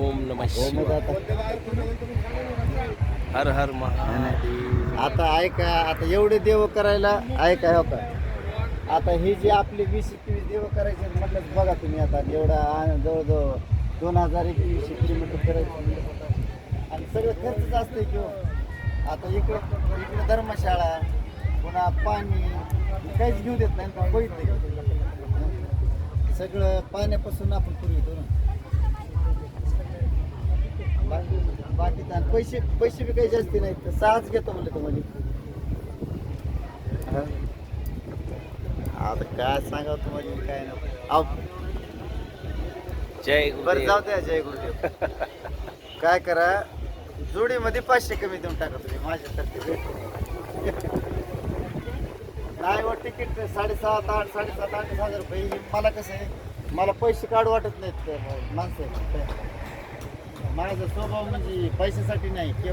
ओम नमः हर हर महादेव। आता ऐका आता एवढे देव करायला ऐका हो का? आता ही जी आपली वीस एकवीस देव करायचे म्हटलं बघा तुम्ही आता एवढा जवळजवळ दोन हजार एकवीसशे किलोमीटर करायचं. आणि सगळं खर्चच असते किंवा आता इकडं इकडं धर्मशाळा पुन्हा पाणी काहीच घेऊ देत नाही बघितलं? सगळं पाण्यापासून आपण पुरवितो ना. बाकी पैसे पैसे बी काही जास्ती नाहीत. तर सहाच घेतो म्हणलं तुम्हाला. हा. आता काय सांगावं तुम्हाला काय नाही. अहो, जय बरं गुरुदेव. जाऊ द्या जय गुरुदेव. काय करा जोडीमध्ये पाचशे कमी देऊन टाका तुम्ही माझ्यासारखे नाही व तिकीट साडेसात आठ साडेसात आठ हजार रुपये. हे मला कसं आहे मला पैसे काढू वाटत नाहीत ते माणसं. आहेत. माझा स्वभाव म्हणजे पैशासाठी नाही